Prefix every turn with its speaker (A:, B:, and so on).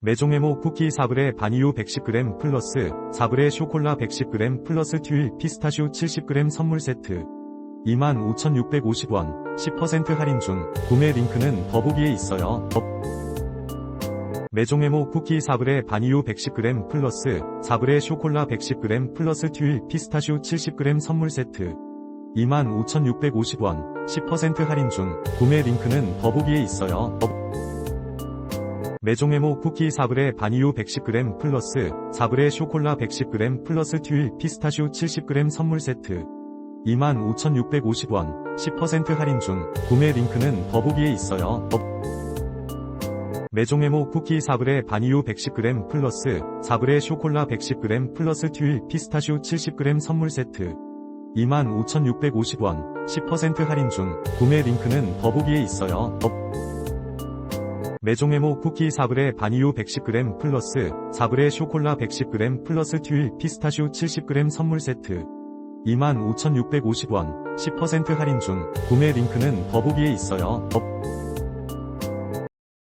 A: 메종에모 쿠키 사브레 바니유 110g 플러스 사브레 쇼콜라 110g 플러스 튜일 피스타슈 70g 선물 세트 25,650원 10% 할인 중 구매 링크는 더보기에 있어요. 더- 메종에모 쿠키 사브레 바니유 110g 플러스 사브레 쇼콜라 110g 플러스 튜일 피스타슈 70g 선물 세트 25,650원 10% 할인 중 구매 링크는 더보기에 있어요. 더- 메종에모 쿠키 사브레 바니유 110g 플러스 사브레 쇼콜라 110g 플러스 튜일 피스타슈 70g 선물 세트 25,650원 10% 할인 중 구매 링크는 더보기에 있어요. 더- 메종에모 쿠키 사브레 바니유 110g 플러스 사브레 쇼콜라 110g 플러스 튜일 피스타슈 70g 선물 세트 25,650원 10% 할인 중 구매 링크는 더보기에 있어요. 더- 메종에모 쿠키 사브레 바니유 110g 플러스 사브레 쇼콜라 110g 플러스 튜일 피스타슈 70g 선물 세트 25,650원 10% 할인 중 구매 링크는 더보기에 있어요. 더-